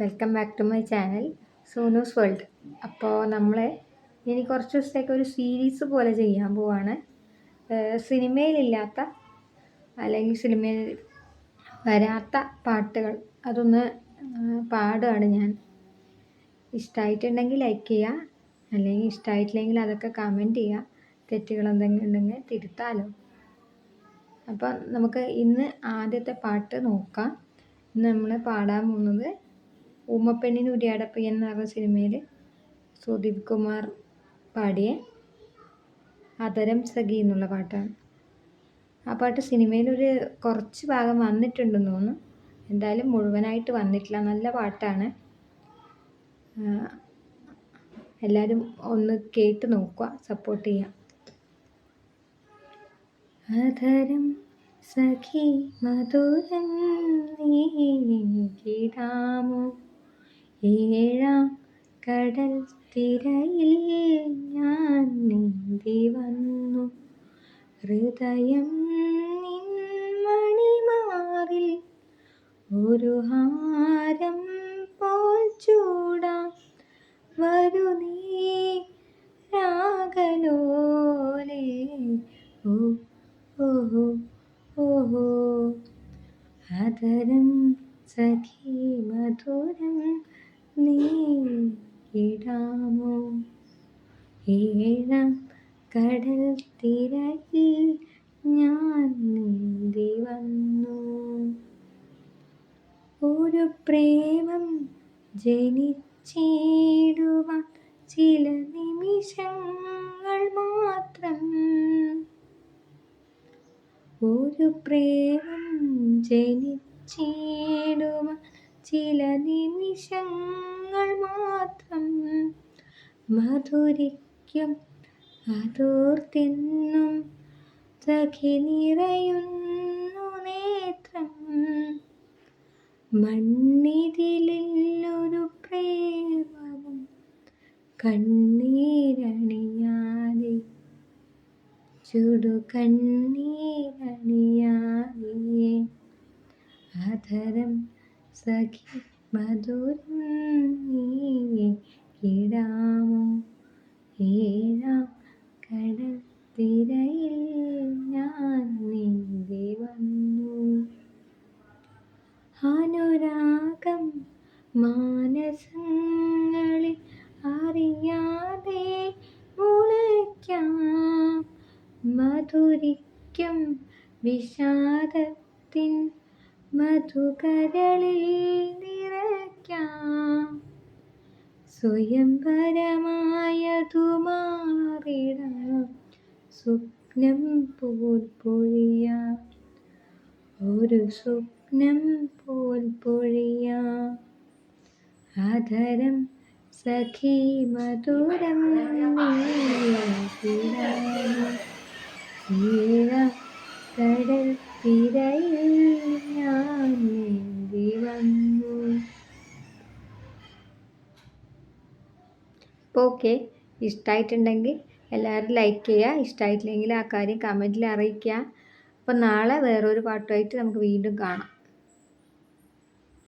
Welcome back to my channel Sonu's world. അപ്പോൾ നമ്മൾ ഇനി കുറച്ച് ദിവസത്തേക്ക് ഒരു സീരീസ് പോലെ ചെയ്യാൻ പോവാണ്. സിനിമയിലില്ലാത്ത അല്ലെങ്കിൽ സിനിമയിൽ വരാത്ത പാട്ടുകൾ അതൊന്ന് പാടുകയാണ് ഞാൻ. ഇഷ്ടമായിട്ടുണ്ടെങ്കിൽ ലൈക്ക് ചെയ്യുക. അല്ലെങ്കിൽ ഇഷ്ടമായിട്ടില്ലെങ്കിൽ അതൊക്കെ കമന്റ് ചെയ്യുക. തെറ്റുകൾ എന്തെങ്കിലും ഉണ്ടെങ്കിൽ തിരുത്താലോ. അപ്പം നമുക്ക് ഇന്ന് ആദ്യത്തെ പാട്ട് നോക്കാം. ഇന്ന് നമ്മൾ പാടാൻ പോകുന്നത് ഊമപ്പെണ്ണിന് ഉരിയാടപ്പയ്യൻ എന്ന് പറഞ്ഞ സിനിമയിൽ സുദീപ് കുമാർ പാടിയ അതരം സഖി എന്നുള്ള പാട്ടാണ്. ആ പാട്ട് സിനിമയിലൊരു കുറച്ച് ഭാഗം വന്നിട്ടുണ്ടെന്ന് തോന്നുന്നു. എന്തായാലും മുഴുവനായിട്ട് വന്നിട്ടില്ല. നല്ല പാട്ടാണ്. എല്ലാവരും ഒന്ന് കേട്ട് നോക്കുക. സപ്പോർട്ട് ചെയ്യാം. അധരം സഖി മധുരം നീടാമോ ഏഴാം കടൽ തിരയിൽ ഞാൻ നീന്തി വന്നു. ഹൃദയം മണിമാറിൽ ഒരു ഹാരം പോൽ ചൂടാം. വരു രാഗലോലേ. ഓ ഓഹോ ഓഹോ അതരം സഖി മധുരം നീ ഇടാമോ ഏഴാം കടൽ തിരയിൽ ഞാൻ നീന്തി വന്നു. ഒരു പ്രേമം ജനിച്ചിടുവാൻ ചില നിമിഷങ്ങൾ മാത്രം. ഒരു പ്രേമം ജനിച്ചിടുവാൻ ചില നിമിഷങ്ങൾ മാത്രം. മധുരിക്കും അതോർത്തെന്നും സഖി നിറയുന്നു നേത്രം. മണ്ണിതിലൊരു പ്രേമവും കണ്ണീരണിയാതെ ചുടു കണ്ണീരണിയാതെ അധരം സഖി മധുരം നീ ഇടാമോ മാനസങ്ങളിൽ അറിയാതെ മുളയ്ക്കാം. മധുരിക്കും വിഷാദത്തിൻ മധുകരളിൽ നിറയ്ക്കാം. സ്വയംപരമായതു മാറിടാം സ്വപ്നം പോൽ പൊഴിയാം. ഒരു സ്വപ്നം പോൽ പൊഴിയാം. ആധരം സഖി മധുരം കടൽ തിരയിൽ ഞാൻ വന്നു ഓക്കെ ഇഷ്ടമായിട്ടുണ്ടെങ്കിൽ എല്ലാവരും ലൈക്ക് ചെയ്യുക. ഇഷ്ടമായിട്ടില്ലെങ്കിൽ ആ കാര്യം കമന്റിൽ അറിയിക്കുക. അപ്പോൾ നാളെ വേറൊരു പാട്ടുമായിട്ട് നമുക്ക് വീണ്ടും കാണാം.